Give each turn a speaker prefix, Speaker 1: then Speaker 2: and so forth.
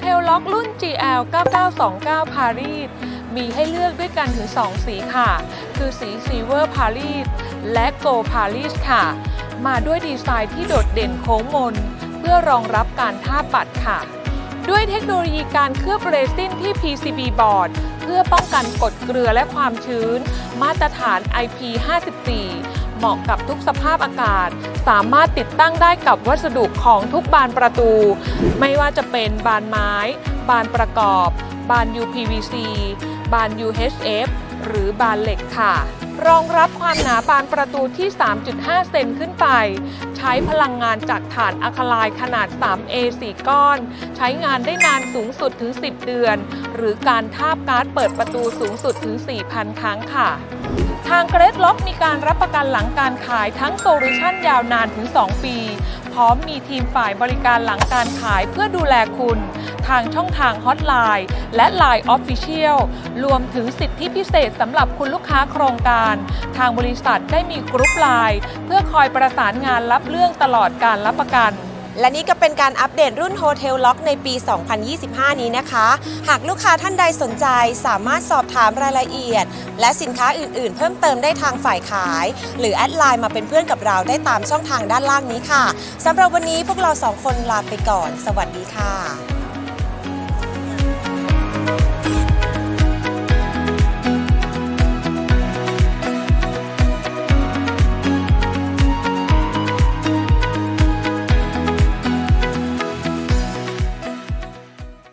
Speaker 1: เทลล็อกรุ่น GL 9929 Paris มีให้เลือกด้วยกันถึง 2 สีค่ะ คือสี Silver Paris และ Gold Paris ค่ะ มาด้วยดีไซน์ที่โดดเด่นโค้งมน เพื่อรองรับการท่าบบัตรค่ะ ด้วยเทคโนโลยีการเคลือบเรซินที่ PCB บอร์ดเพื่อป้องกันกรดเกลือและความชื้น มาตรฐาน IP54 เหมาะกับทุกสภาพอากาศ สามารถติดตั้งได้กับวัสดุของทุกบานประตู ไม่ว่าจะเป็นบานไม้ บานประกอบ บาน UPVC บาน UHF หรือบานเหล็กค่ะ รองรับความหนาบานประตูที่ 3.5 เซนขึ้นไป ใช้พลังงานจากถ่านอะคาไลขนาด 3A 4 ก้อน ใช้งานได้นานสูงสุดถึง 10 เดือน หรือการทาบการ์ดเปิดประตูสูงสุดถึง 4,000 ครั้งค่ะทางเกรดล็อกมีการรับประกันหลังการขายทั้งโซลูชันยาวนานถึง 2 ปี พร้อมมีทีมฝ่ายบริการหลังการขายเพื่อดูแลคุณ ทางช่องทางฮอตไลน์และ Line Official รวมถึงสิทธิพิเศษสำหรับคุณลูกค้าโครงการ ทางบริษัทได้มีกรุ๊ปไลน์เพื่อคอยประสานงานรับเรื่องตลอดการรับประกัน
Speaker 2: และนี่ก็เป็นการอัปเดตรุ่นโฮเทลล็อกในปี 2025 นี้นะคะ หากลูกค้าท่านใดสนใจสามารถสอบถามรายละเอียด และสินค้าอื่นๆ เพิ่มเติมได้ทางฝ่ายขาย หรือแอดไลน์มาเป็นเพื่อนกับเราได้ตามช่องทางด้านล่างนี้ค่ะสำหรับวันนี้พวกเราสองคนลาไปก่อน สวัสดีค่ะ